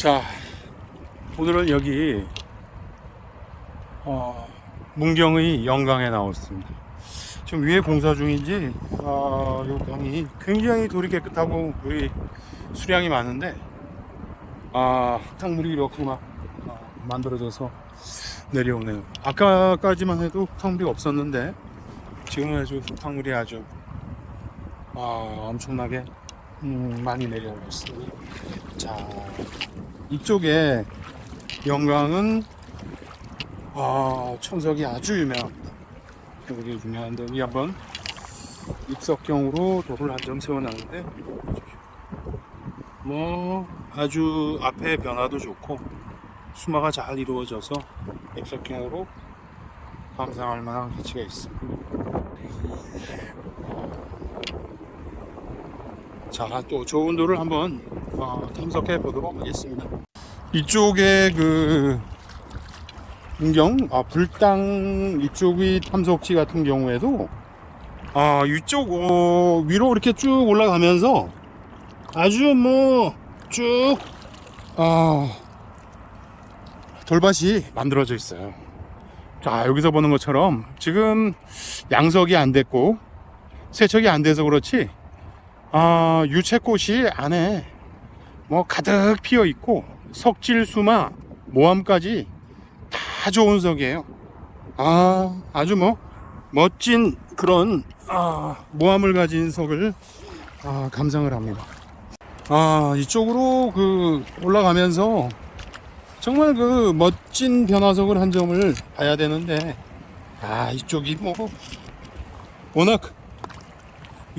자, 오늘은 여기 어, 문경의 영강에 나왔습니다. 지금 위에 공사 중인지 아, 요 강이 굉장히 돌이 깨끗하고 물이 수량이 많은데 아, 흙탕물이 이렇게 막 아, 만들어져서 내려오네요. 아까까지만 해도 흙탕물이 없었는데 지금은 아주 흙탕물이 아주 아, 엄청나게 음, 많이 내려오고 있습니다. 자, 이쪽에 영광은 아, 천석이 아주 유명합니다. 여기 유명한데 여기 한번 입석경으로 돌을 한 점 세워놨는데 뭐 아주 앞에 변화도 좋고 수마가 잘 이루어져서 입석경으로 감상할 만한 가치가 있습니다. 자, 또 좋은 돌을 한번 어, 탐색해 보도록 하겠습니다. 이쪽에 그 문경 아, 불당 이쪽이 탐석지 같은 경우에도 아 이쪽 어, 위로 이렇게 쭉 올라가면서 아주 뭐쭉 아, 돌밭이 만들어져 있어요. 자 여기서 보는 것처럼 지금 양석이 안 됐고 세척이 안 돼서 그렇지 아 유채꽃이 안에 뭐 가득 피어 있고 석질수마 모함까지 다 좋은 석이에요. 아 아주 뭐 멋진 그런 아, 모함을 가진 석을 아, 감상을 합니다. 아 이쪽으로 그 올라가면서 정말 그 멋진 변화석을 한 점을 봐야 되는데 아 이쪽이 뭐 워낙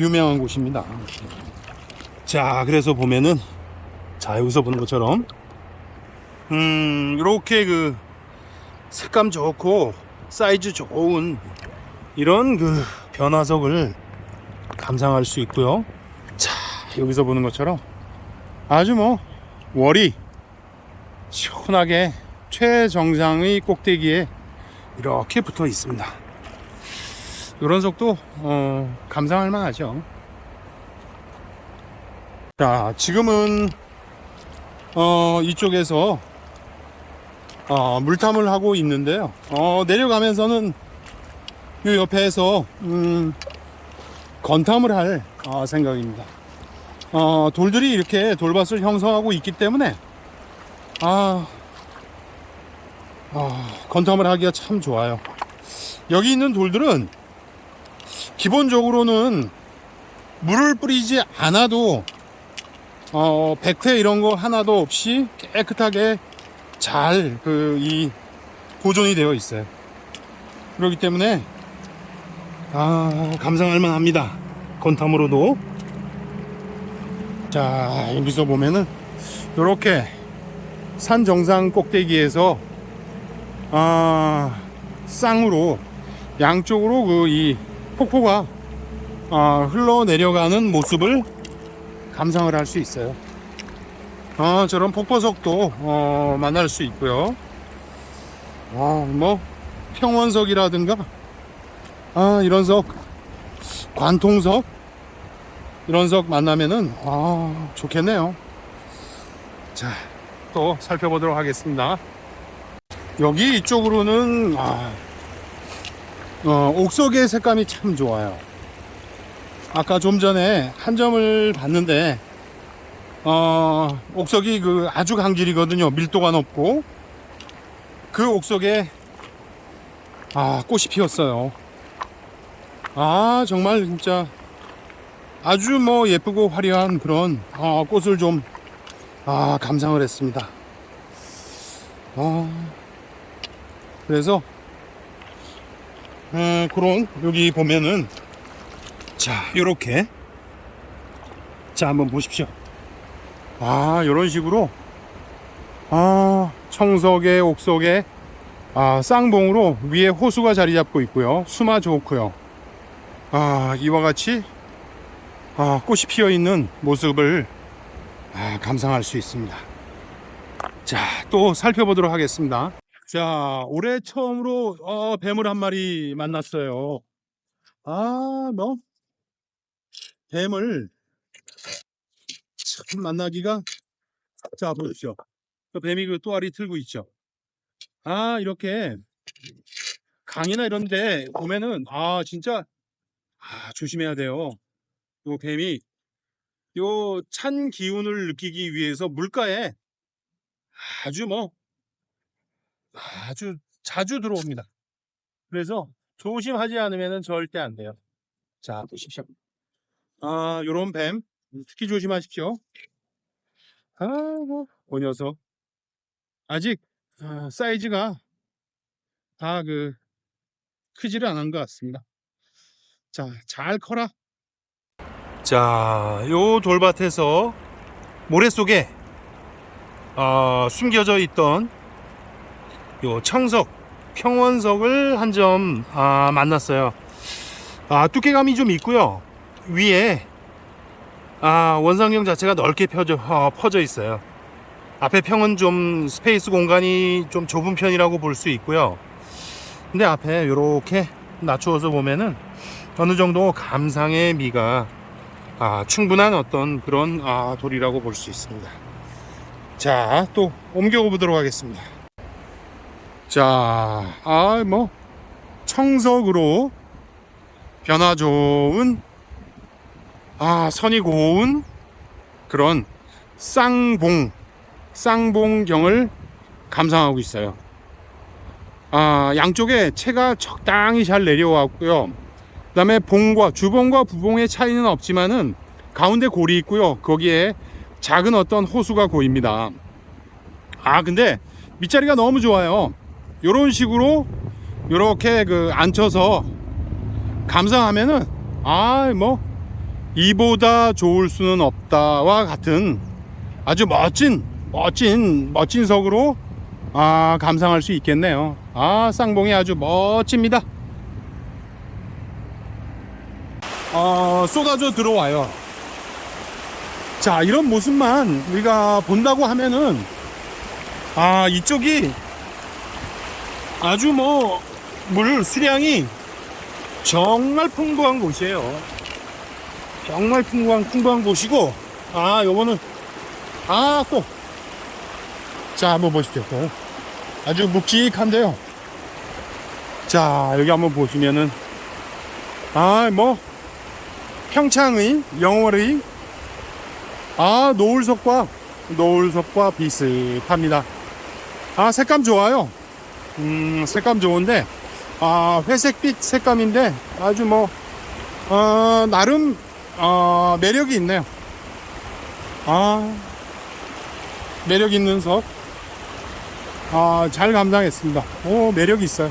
유명한 곳입니다. 자 그래서 보면은 자 여기서 보는 것처럼 음 이렇게 그 색감 좋고 사이즈 좋은 이런 그 변화석을 감상할 수 있고요 자 여기서 보는 것처럼 아주 뭐 월이 시원하게 최정상의 꼭대기에 이렇게 붙어 있습니다 이런 석도 어, 감상할 만하죠 자 지금은 어, 이쪽에서 어, 물탐을 하고 있는데요. 어, 내려가면서는 이 옆에서 음, 건탐을 할 어, 생각입니다. 어, 돌들이 이렇게 돌밭을 형성하고 있기 때문에 아, 아, 건탐을 하기가 참 좋아요. 여기 있는 돌들은 기본적으로는 물을 뿌리지 않아도 어, 백태 이런 거 하나도 없이 깨끗하게 잘 그 이 보존이 되어 있어요. 그렇기 때문에 아 감상할 만합니다. 건탐으로도 자 여기서 보면은 이렇게 산 정상 꼭대기에서 아 쌍으로 양쪽으로 그이 폭포가 아, 흘러 내려가는 모습을 감상을 할 수 있어요. 어, 저런 폭포석도 어, 만날 수 있고요. 아, 뭐 평원석이라든가 아, 이런 석 관통석 이런 석 만나면은 아, 좋겠네요. 자, 또 살펴보도록 하겠습니다. 여기 이쪽으로는 아, 어, 옥석의 색감이 참 좋아요. 아까 좀 전에 한 점을 봤는데 어, 옥석이 그 아주 강질이거든요. 밀도가 높고 그 옥석에 아 꽃이 피었어요. 아 정말 진짜 아주 뭐 예쁘고 화려한 그런 어, 꽃을 좀 아, 감상을 했습니다. 아, 그래서 음, 그런 여기 보면은 자 요렇게 자 한번 보십시오. 아, 이런 식으로 아, 청석에 옥석에 아, 쌍봉으로 위에 호수가 자리 잡고 있고요. 수마 좋고요. 아, 이와 같이 아, 꽃이 피어 있는 모습을 아, 감상할 수 있습니다. 자, 또 살펴보도록 하겠습니다. 자, 올해 처음으로 어, 뱀을 한 마리 만났어요. 아, 뭐 뱀을 참 만나기가 자 보십시오 그 뱀이 그 또아리 틀고 있죠. 아, 이렇게 강이나 이런 데 보면은, 아, 진짜, 아, 조심해야 돼요. 요 뱀이, 요 찬 기운을 느끼기 위해서 물가에 아주 뭐, 아주 자주 들어옵니다. 그래서 조심하지 않으면 절대 안 돼요. 자, 보십시오. 아, 요런 뱀, 특히 조심하십시오. 아, 뭐, 그 녀석. 아직, 아, 사이즈가 다 그, 크지를 않은 것 같습니다. 자, 잘 커라. 자, 요 돌밭에서 모래 속에 아, 숨겨져 있던 요 청석, 평원석을 한 점 아, 만났어요. 아, 두께감이 좀 있고요. 위에 아, 원상경 자체가 넓게 펴져, 어, 퍼져 있어요. 앞에 평은 좀 스페이스 공간이 좀 좁은 편이라고 볼 수 있고요. 근데 앞에 이렇게 낮추어서 보면은 어느 정도 감상의 미가 아, 충분한 어떤 그런 아, 돌이라고 볼 수 있습니다. 자, 또 옮겨 보도록 하겠습니다. 자, 아, 뭐 청석으로 변화 좋은 아, 선이 고운 그런 쌍봉, 쌍봉경을 감상하고 있어요. 아, 양쪽에 채가 적당히 잘 내려왔고요. 그 다음에 봉과, 주봉과 부봉의 차이는 없지만은 가운데 골이 있고요. 거기에 작은 어떤 호수가 고입니다. 아, 근데 밑자리가 너무 좋아요. 요런 식으로 요렇게 그 앉혀서 감상하면은 아, 뭐 이보다 좋을 수는 없다와 같은 아주 멋진 멋진 멋진 석으로 아 감상할 수 있겠네요. 아 쌍봉이 아주 멋집니다. 어, 쏟아져 들어와요. 자 이런 모습만 우리가 본다고 하면은 아 이쪽이 아주 뭐 물 수량이 정말 풍부한 곳이에요. 정말 풍부한 풍부한 곳이고 아 요거는 아또 자 한번 보십시오 또. 아주 묵직한데요 자 여기 한번 보시면은 아 뭐 평창의 영월의 아 노을석과 노을석과 비슷합니다 아 색감 좋아요 음 색감 좋은데 아 회색빛 색감인데 아주 뭐 어, 나름 어, 매력이 있네요. 아, 매력 있는 석. 아, 잘 감상했습니다. 오, 매력이 있어요.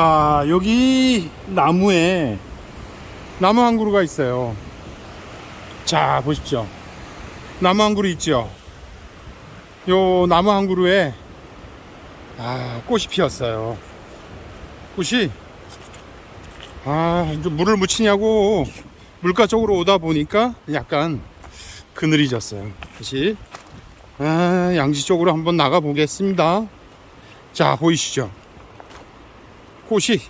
아, 여기 나무에 나무 한 그루가 있어요. 자, 보십시오. 나무 한 그루 있죠? 요 나무 한 그루에 아, 꽃이 피었어요. 꽃이 아, 이제 물을 묻히냐고 물가 쪽으로 오다 보니까 약간 그늘이 졌어요. 다시 아, 양지 쪽으로 한번 나가 보겠습니다. 자, 보이시죠? 꽃이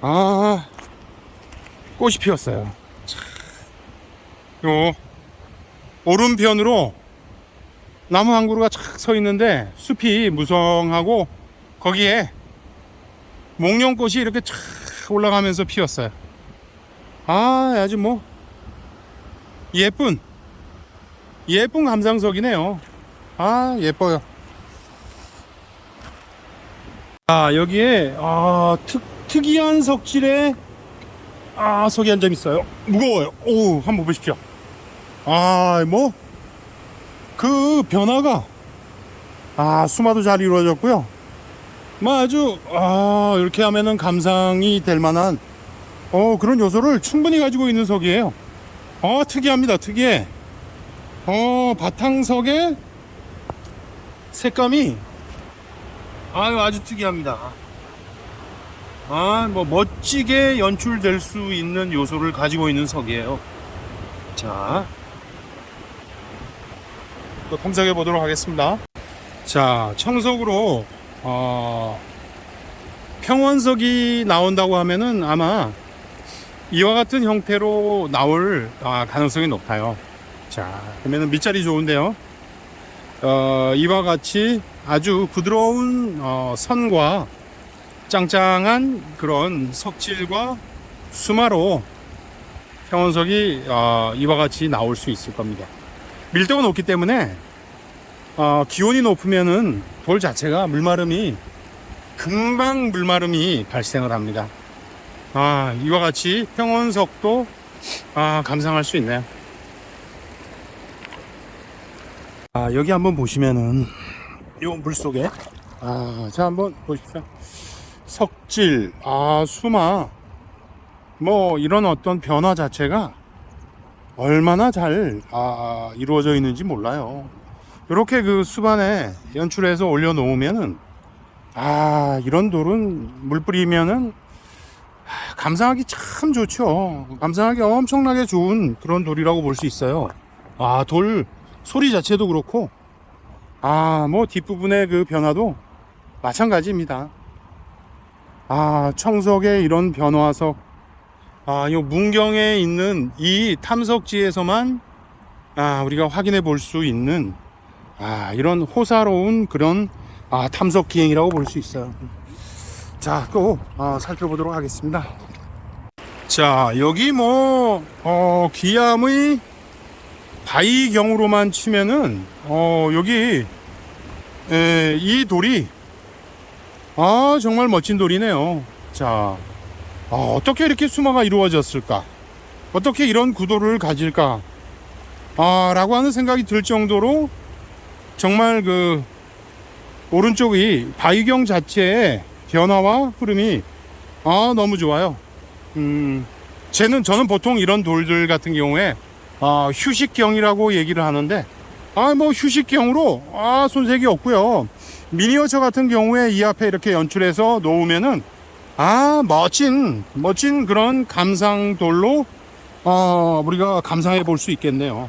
아 꽃이 피었어요. 참. 요 오른편으로 나무 한 그루가 착 서 있는데 숲이 무성하고 거기에 목련꽃이 이렇게 착 올라가면서 피었어요. 아 아주 뭐 예쁜 예쁜 감상석이네요. 아 예뻐요. 아 여기에 아 특, 특이한 석질에 아 석이 한 점 있어요. 무거워요. 오 한번 보십시오. 아 뭐? 그 변화가 아 수마도 잘 이루어졌고요. 뭐 아주 아 이렇게 하면은 감상이 될 만한 어 그런 요소를 충분히 가지고 있는 석이에요. 어 특이합니다. 특이해. 어 바탕석의 색감이 아유 아주 특이합니다. 아 뭐 멋지게 연출될 수 있는 요소를 가지고 있는 석이에요. 자, 또 탐색해 보도록 하겠습니다. 자, 청석으로 어, 평원석이 나온다고 하면은 아마 이와 같은 형태로 나올 아, 가능성이 높아요. 자, 그러면은 밑자리 좋은데요. 어, 이와 같이 아주 부드러운 어, 선과 짱짱한 그런 석질과 수마로 평원석이 어, 이와 같이 나올 수 있을 겁니다. 밀도가 높기 때문에 어, 기온이 높으면은 돌 자체가 물마름이 금방 물마름이 발생을 합니다. 아, 이와 같이 평원석도 아, 감상할 수 있네요. 아, 여기 한번 보시면은 요 물속에 아, 자 한번 보십시오. 석질, 아, 수마 뭐 이런 어떤 변화 자체가 얼마나 잘 아, 이루어져 있는지 몰라요. 이렇게 그 수반에 연출해서 올려 놓으면은 아 이런 돌은 물 뿌리면은 아, 감상하기 참 좋죠. 감상하기 엄청나게 좋은 그런 돌이라고 볼 수 있어요. 아돌 소리 자체도 그렇고 아 뭐 뒷부분의 그 변화도 마찬가지입니다. 아 청석의 이런 변화석 아요 문경에 있는 이 탐석지에서만 아 우리가 확인해 볼 수 있는 아 이런 호사로운 그런 아 탐석 기행이라고 볼 수 있어요. 자또 아, 살펴보도록 하겠습니다. 자 여기 뭐 어, 기암의 바위경으로만 치면은 어 여기 에, 이 돌이 아 정말 멋진 돌이네요. 자 아, 어떻게 이렇게 수마가 이루어졌을까? 어떻게 이런 구도를 가질까? 아 라고 하는 생각이 들 정도로 정말 그 오른쪽이 바위경 자체의 변화와 흐름이 아 너무 좋아요. 음 쟤는 저는 보통 이런 돌들 같은 경우에 아, 휴식경이라고 얘기를 하는데 아 뭐 휴식경으로 아 손색이 없고요. 미니어처 같은 경우에 이 앞에 이렇게 연출해서 놓으면은 아 멋진 멋진 그런 감상돌로 어, 우리가 감상해 볼 수 있겠네요.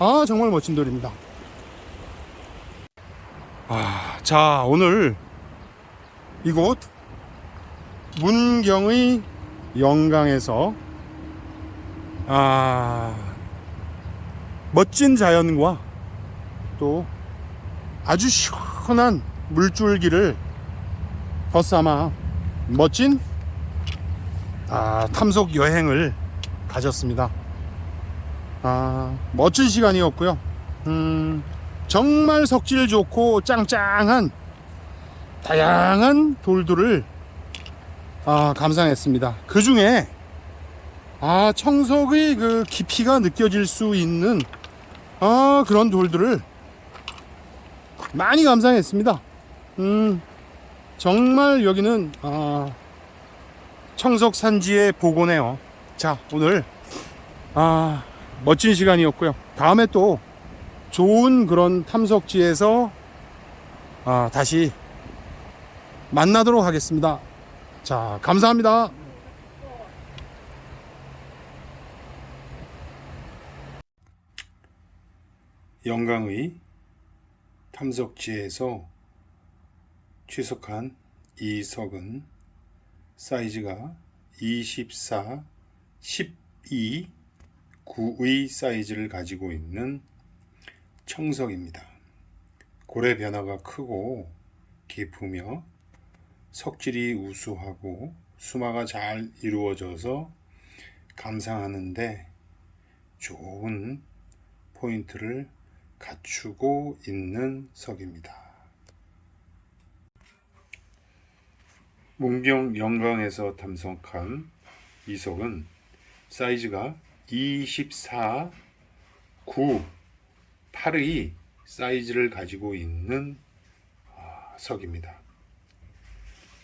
아 정말 멋진 돌입니다. 아, 자 오늘 이곳 문경의 영강에서 아 멋진 자연과 또 아주 시원한 물줄기를 벗삼아 멋진 아, 탐속 여행을 가졌습니다. 아, 멋진 시간이었고요. 음, 정말 석질 좋고 짱짱한 다양한 돌들을 아, 감상했습니다. 그 중에 아, 청석의 그 깊이가 느껴질 수 있는 아, 그런 돌들을 많이 감상했습니다. 음, 정말 여기는 아, 청석 산지의 보고네요. 자, 오늘 아, 멋진 시간이었고요. 다음에 또 좋은 그런 탐석지에서 아, 다시 만나도록 하겠습니다. 자, 감사합니다. 영광의 탐석지에서 취석한 이 석은 사이즈가 24, 12, 9의 사이즈를 가지고 있는 청석입니다. 고래 변화가 크고 깊으며 석질이 우수하고 수마가 잘 이루어져서 감상하는데 좋은 포인트를 갖추고 있는 석입니다. 문경 영광에서 탐석한 이 석은 사이즈가 24, 9, 8의 사이즈를 가지고 있는 아, 석입니다.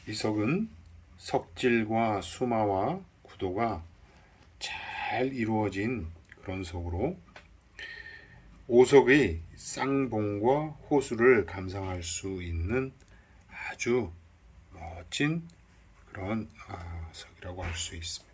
이 석은 석질과 수마와 구도가 잘 이루어진 그런 석으로 오석의 쌍봉과 호수를 감상할 수 있는 아주 멋진 그런 아, 석이라고 할 수 있습니다.